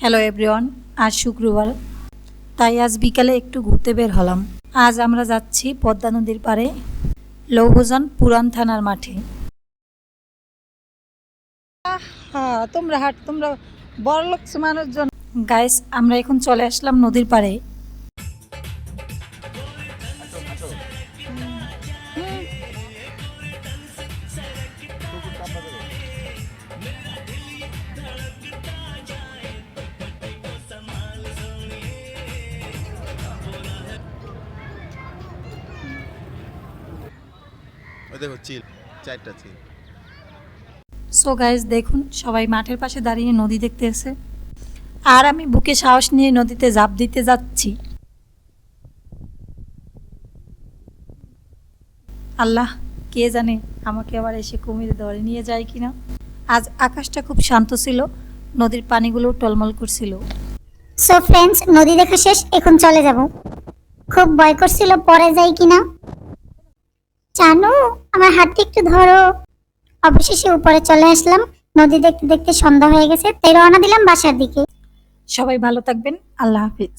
Hello everyone আজ শুক্রবার। তাই আজ বিকালে একটু ঘুরতে বের হলাম। আজ আমরা যাচ্ছি পদ্মা নদীর পাড়ে, লৌহজন পুরান থানার মাঠে। হ্যাঁ তোমরা হাট, তোমরা বড় লোক মানুষজন। গাইস আমরা এখন চলে আসলাম নদীর পাড়ে। ওই দেখো চিল চারটা চিল। সো গাইস দেখুন সবাই মাঠের পাশে দাঁড়িয়ে নদী দেখতে এসে আর আমি বুকে সাহস নিয়ে নদীতে ঝাঁপ দিতে যাচ্ছি। আল্লাহ কে জানে আমাকে আবার এসে কুমির ধরে নিয়ে যায় কিনা? আজ আকাশটা খুব শান্ত ছিল নদীর পানিগুলো টলমল করছিল। সো ফ্রেন্ডস নদী দেখা শেষ এখন চলে যাব। খুব ভয় করছিল পরে যাই কিনা। জানো, আমার হাতটি একটু ধরো। অবশেষে উপরে চলে আসলাম। নদী দেখতে দেখতে সন্ধ্যা হয়ে গেছে। তাই রওনা দিলাম বাসার দিকে। সবাই ভালো থাকবেন। আল্লাহ হাফিজ।